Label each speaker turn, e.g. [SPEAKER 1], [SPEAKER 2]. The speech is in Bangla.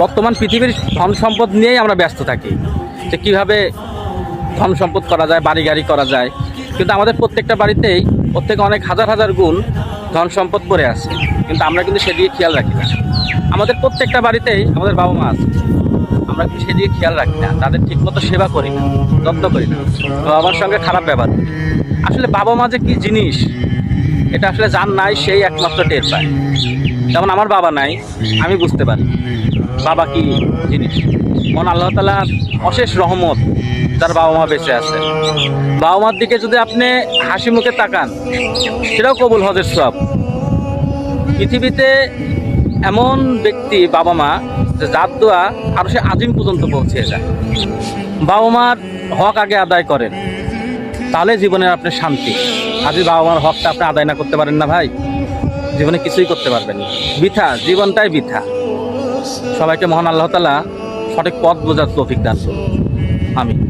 [SPEAKER 1] বর্তমান পৃথিবীর ধন সম্পদ নিয়েই আমরা ব্যস্ত থাকি, যে কীভাবে ধন সম্পদ করা যায় বাড়ি গাড়ি করা যায়। কিন্তু আমাদের প্রত্যেকটা বাড়িতেই থেকে অনেক হাজার হাজার গুণ ধন সম্পদ পড়ে আছে। কিন্তু আমরা কিন্তু সেদিকে খেয়াল রাখি না। আমাদের প্রত্যেকটা বাড়িতেই আমাদের বাবা মা আছে। আমরা কিন্তু সেদিকে খেয়াল রাখি না। তাদের ঠিকমতো সেবা করি না, যত্ন করি না। বাবা মার সঙ্গে খারাপ ব্যবহার আসলে বাবা মা যে কী জিনিস এটা আসলে যার নাই, সেই একমাত্র টের পায়। যেমন আমার বাবা নাই, আমি বুঝতে পারি। বাবা কি জিনিস? মন আল্লাহ তালা অশেষ রহমত যার বাবা মা বেঁচে আছে। বাবা মার দিকে যদি আপনি হাসি মুখে তাকান, সেটাও কবুল হজের সব পৃথিবীতে এমন ব্যক্তি বাবা মা যে যার দোয়া আরও সে আজিম পর্যন্ত পৌঁছে যায়। বাবা মার হক আগে আদায় করেন, তাহলে জীবনের আপনার শান্তি। আজ বাবা মার হকটা আপনি আদায় না করতে পারেন না ভাই। জীবনে কিছুই করতে পারবেন না। বৃথা, জীবনটাই বৃথা। সবাইকে মহান আল্লাহ তালা সঠিক পথ বোঝার তৌফিক করুন। আমিন।